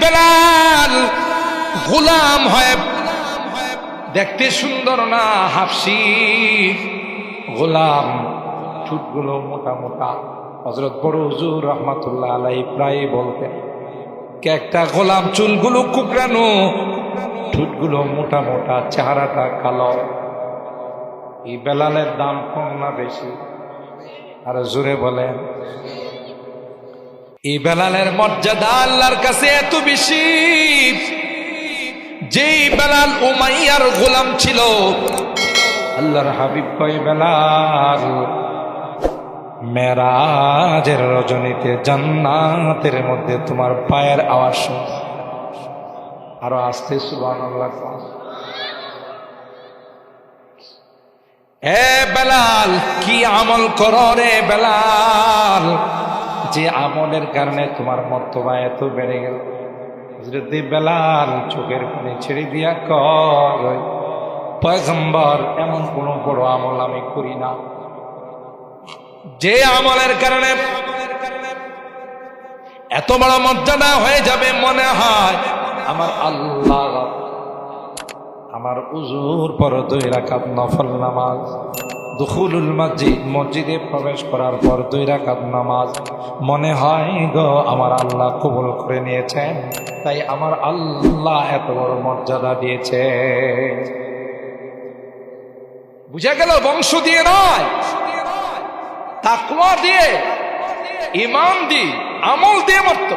বেলাল গোলাম হয়। দেখতে সুন্দর না হাফসি? গোলাম ঠুটগুলো মোটা মোটা। হজরত বড় হুজুর রহমাতুল্লাহ আলাই প্রায় বলতেন একটা গোলাম চুলগুলো কুকরানো ঠুটগুলো মোটা মোটা, চেহারাটা কালো। এই বেলালের দাম কম না বেশি? আর জোরে বলেন এই বেলালের মর্যাদা আল্লাহর কাছে এত বেশি। যেই বেলাল উমাইয়ার গোলাম ছিল, আল্লাহর হাবিব কয়, বেলাল, মেরাজের রজনীতে জান্নাতের মধ্যে তোমার পায়ের আওয়াজ শুনবে। আরও আসতে সুবান এ বেলাল, কি আমল করো রে বেলাল? যে আমলের কারণে তোমার মর্তবা এত বেড়ে গেল। হযরতে বেলাল চোখের পানি ছেড়ে দিয়া কয় পয়গম্বর, এমন কোনো বড় আমল আমি করি না। যে আমলের কারণে এত বড় মর্যাদা হয়ে যাবে মনে হয়, আমার আল্লাহ আমার উজুর পর দুই রাখাত নফল নামাজ দুখুলুল মসজিদ, মসজিদে প্রবেশ করার পর দুই রাকাত নামাজ। মনে হয় গো, আমার আল্লাহ কবুল করে নিয়েছেন, তাই আমার আল্লাহ এত বড় মর্যাদা দিয়েছে। বুঝা গেল, বংশ দিয়ে নয় তাকুয়া দিয়ে, ইমান দিয়ে, আমল দিয়ে মর্ত